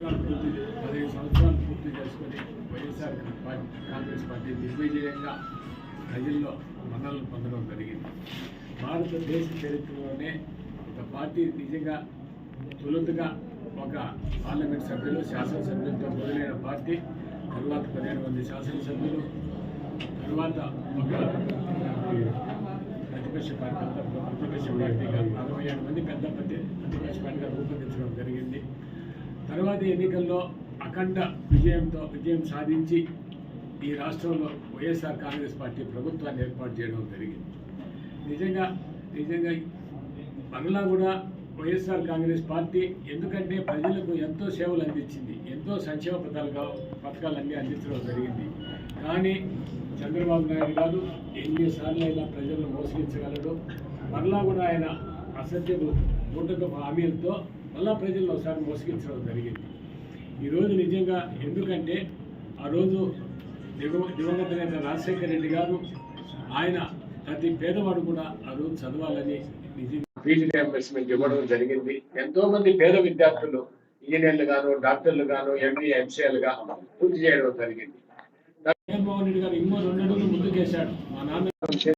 పదిహేను సంవత్సరాలు పూర్తి చేసుకొని వైఎస్ఆర్ పార్టీ కాంగ్రెస్ పార్టీ నిర్విజయంగా ప్రజల్లో మన్నలను పొందడం జరిగింది. భారతదేశ చరిత్రలోనే ఒక పార్టీ నిజంగా తొలుతగా ఒక పార్లమెంట్ సభ్యులు శాసనసభ్యులతో మొదలైన పార్టీ తర్వాత పదిహేను మంది శాసనసభ్యులు తర్వాత ఒక ప్రతిపక్ష పార్టీ ప్రతిపక్ష పార్టీగా అరవై ఏడు మంది పెద్ద ప్రతి ప్రతిపక్ష పార్టీగా రూపొందించడం జరిగింది తర్వాత ఎన్నికల్లో అఖండ విజయంతో విజయం సాధించి ఈ రాష్ట్రంలో వైఎస్ఆర్ కాంగ్రెస్ పార్టీ ప్రభుత్వాన్ని ఏర్పాటు చేయడం జరిగింది. నిజంగా నిజంగా మరలా కూడా వైఎస్ఆర్ కాంగ్రెస్ పార్టీ ఎందుకంటే ప్రజలకు ఎంతో సేవలు అందించింది ఎంతో సంక్షేమ పథకాలు పథకాలన్నీ అందించడం జరిగింది. కానీ చంద్రబాబు నాయుడు గారు ఎన్నిసార్లు అయినా ప్రజలను మోసగించగలడు మరలా కూడా ఆయన అసత్యపు మూటకపు హామీలతో మళ్ళా ప్రజలను ఒకసారి మోసగించడం జరిగింది. ఈరోజు నిజంగా ఎందుకంటే ఆ రోజు దివ దివంగత నేత రాజశేఖర రెడ్డి గారు ఆయన ప్రతి పేదవాడు కూడా ఆ రోజు చదవాలని నిజంగా ఫీజు రియంబర్స్మెంట్ ఇవ్వడం జరిగింది. ఎంతో మంది పేద విద్యార్థులు ఇంజనీర్లు గాను డాక్టర్లు గాను ఎంబీ ఎంసీఎల్గా పూర్తి చేయడం జరిగింది. జగన్మోహన్ రెడ్డి గారు ఇంకో రెండు అడుగులు ముందుకేశాడు. మా నాన్న